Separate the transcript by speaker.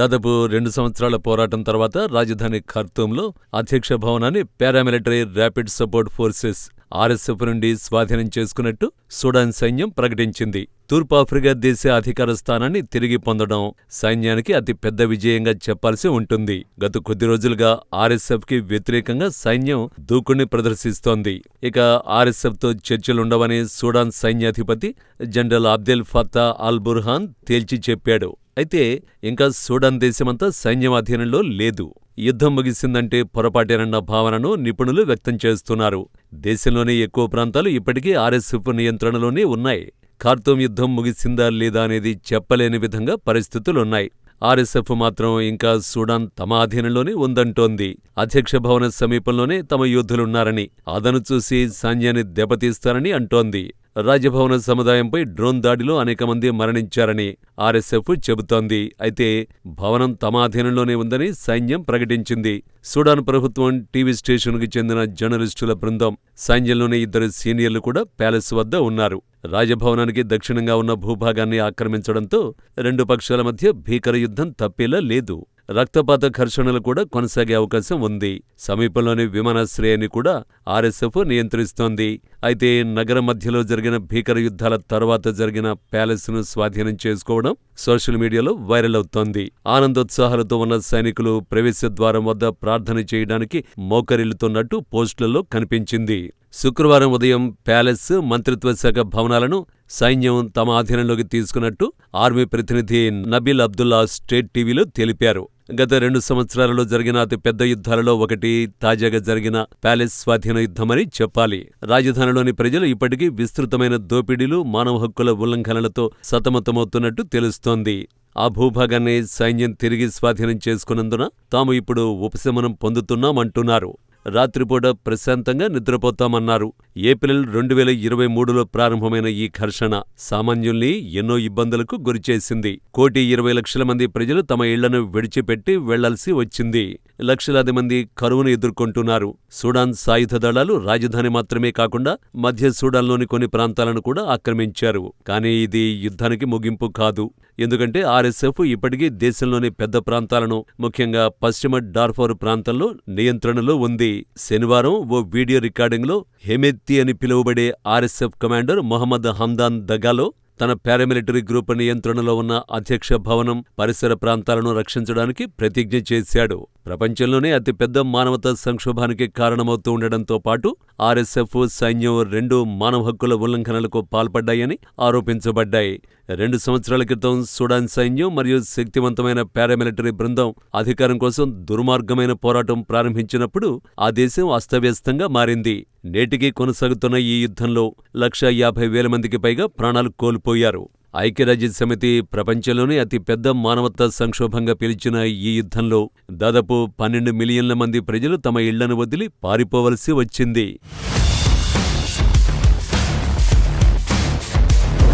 Speaker 1: దాదాపు రెండు సంవత్సరాల పోరాటం తర్వాత రాజధాని ఖర్తూంలో అధ్యక్ష భవనాన్ని paramilitary rapid support forces RSF నుండి స్వాధీనం చేసుకున్నట్టు సుడాన్ సైన్యం ప్రకటించింది. తూర్పాఫ్రికా దేశ అధికార స్థానాన్ని తిరిగి పొందడం సైన్యానికి అతి పెద్ద విజయంగా చెప్పాల్సి ఉంటుంది. గత కొద్ది రోజులుగా ఆర్ఎస్ఎఫ్కి వ్యతిరేకంగా సైన్యం దూకుణ్ణి ప్రదర్శిస్తోంది. ఇక ఆర్ఎస్ఎఫ్తో చర్చలుండవని సూడాన్ సైన్యాధిపతి general Abdel Fattah al Burhan తేల్చి చెప్పాడు. అయితే ఇంకా సూడాన్ దేశమంతా సైన్యం అధీనంలో లేదు. యుద్ధం ముగిసిందంటే పొరపాటేనన్న భావనను నిపుణులు వ్యక్తం చేస్తున్నారు. దేశంలోని ఎక్కువ ప్రాంతాలు ఇప్పటికీ ఆర్ఎస్ఎఫ్ నియంత్రణలోనే ఉన్నాయి. ఖార్తూమ్ యుద్ధం ముగిసిందా లేదా అనేది చెప్పలేని విధంగా పరిస్థితులున్నాయి. ఆర్ఎస్ఎఫ్ మాత్రం ఇంకా సూడాన్ తమ అధీనంలోనే ఉందంటోంది. అధ్యక్ష భవన సమీపంలోనే తమ యోధులున్నారని అదను చూసి సైన్యాన్ని దెబ్బతీస్తారని అంటోంది. రాజభవన సముదాయంపై డ్రోన్ దాడిలో అనేక మంది మరణించారని ఆర్ఎస్ఎఫ్ చెబుతోంది. అయితే భవనం తమ అధీనంలోనే ఉందని సైన్యం ప్రకటించింది. సూడాన్ ప్రభుత్వం టీవీ స్టేషన్కు చెందిన జర్నలిస్టుల బృందం సైన్యంలోని ఇద్దరు సీనియర్లు కూడా ప్యాలెస్ వద్ద ఉన్నారు. రాజభవనానికి దక్షిణంగా ఉన్న భూభాగాన్ని ఆక్రమించడంతో రెండు పక్షాల మధ్య భీకర యుద్ధం తప్పేలా లేదు. రక్తపాత ఘర్షణలు కూడా కొనసాగే అవకాశం ఉంది. సమీపంలోని విమానాశ్రయాన్ని కూడా ఆర్ఎస్ఎఫ్ నియంత్రిస్తోంది. అయితే నగరం మధ్యలో జరిగిన భీకర యుద్ధాల తర్వాత జరిగిన ప్యాలెస్ను స్వాధీనం చేసుకోవడం సోషల్ మీడియాలో వైరల్ అవుతోంది. ఆనందోత్సాహాలతో ఉన్న సైనికులు ప్రవేశ ద్వారం వద్ద ప్రార్థన చేయడానికి మోకరిల్లుతున్నట్టు పోస్టులలో కనిపించింది. శుక్రవారం ఉదయం ప్యాలెస్ మంత్రిత్వ శాఖ భవనాలను సైన్యం తమ ఆధీనంలోకి తీసుకున్నట్టు ఆర్మీ ప్రతినిధి నబీల్ అబ్దుల్లా స్టేట్ టీవీలో తెలిపారు. గత రెండు సంవత్సరాలలో జరిగిన అతి పెద్ద యుద్ధాలలో ఒకటి తాజాగా జరిగిన ప్యాలెస్ స్వాధీన యుద్ధమని చెప్పాలి. రాజధానిలోని ప్రజలు ఇప్పటికీ విస్తృతమైన దోపిడీలు మానవ హక్కుల ఉల్లంఘనలతో సతమతమవుతున్నట్టు తెలుస్తోంది. ఆ భూభాగాన్ని సైన్యం తిరిగి స్వాధీనం చేసుకున్నందున తాము ఇప్పుడు ఉపశమనం పొందుతున్నామంటున్నారు. రాత్రిపూట ప్రశాంతంగా నిద్రపోతామన్నారు. ఏప్రిల్ రెండు వేల ఇరవై మూడులో ప్రారంభమైన ఈ ఘర్షణ సామాన్యుల్ని ఎన్నో ఇబ్బందులకు గురిచేసింది. కోటి ఇరవై లక్షల మంది ప్రజలు తమ ఇళ్ళను విడిచిపెట్టి వెళ్ళాల్సి వచ్చింది. లక్షలాది మంది కరువును ఎదుర్కొంటున్నారు. సూడాన్ సాయుధ దళాలు రాజధాని మాత్రమే కాకుండా మధ్య సూడాన్లోని కొన్ని ప్రాంతాలను కూడా ఆక్రమించారు. కానీ ఇది యుద్ధానికి ముగింపు కాదు. ఎందుకంటే ఆర్ఎస్ఎఫ్ ఇప్పటికీ దేశంలోని పెద్ద ప్రాంతాలను ముఖ్యంగా పశ్చిమ డార్ఫోర్ ప్రాంతంలో నియంత్రణలో ఉంది. శనివారం ఓ వీడియో రికార్డింగ్లో హెమెత్తి అని పిలువబడే RSF commander Mohamed Hamdan Dagalo తన పారామిలిటరీ గ్రూప్ నియంత్రణలో ఉన్న అధ్యక్ష భవనం పరిసర ప్రాంతాలను రక్షించడానికి ప్రతిజ్ఞ చేశాడు. ప్రపంచంలోనే అతిపెద్ద మానవతా సంక్షోభానికి కారణమవుతూ ఉండడంతో పాటు ఆర్ఎస్ఎఫ్ సైన్యం రెండు మానవ హక్కుల ఉల్లంఘనలకు పాల్పడ్డాయని ఆరోపించబడ్డాయి. రెండు సంవత్సరాల క్రితం సుడాన్ సైన్యం మరియు శక్తివంతమైన పారామిలిటరీ బృందం అధికారం కోసం దుర్మార్గమైన పోరాటం ప్రారంభించినప్పుడు ఆ దేశం అస్తవ్యస్తంగా మారింది. నేటికీ కొనసాగుతున్న ఈ యుద్ధంలో లక్ష యాభై వేల మందికి పైగా ప్రాణాలు కోల్పోయారు. ఐక్యరాజ్యసమితి ప్రపంచంలోనే అతిపెద్ద మానవతా సంక్షోభంగా పిలిచిన ఈ యుద్ధంలో దాదాపు పన్నెండు మిలియన్ల మంది ప్రజలు తమ ఇళ్ళను వదిలి పారిపోవలసి వచ్చింది.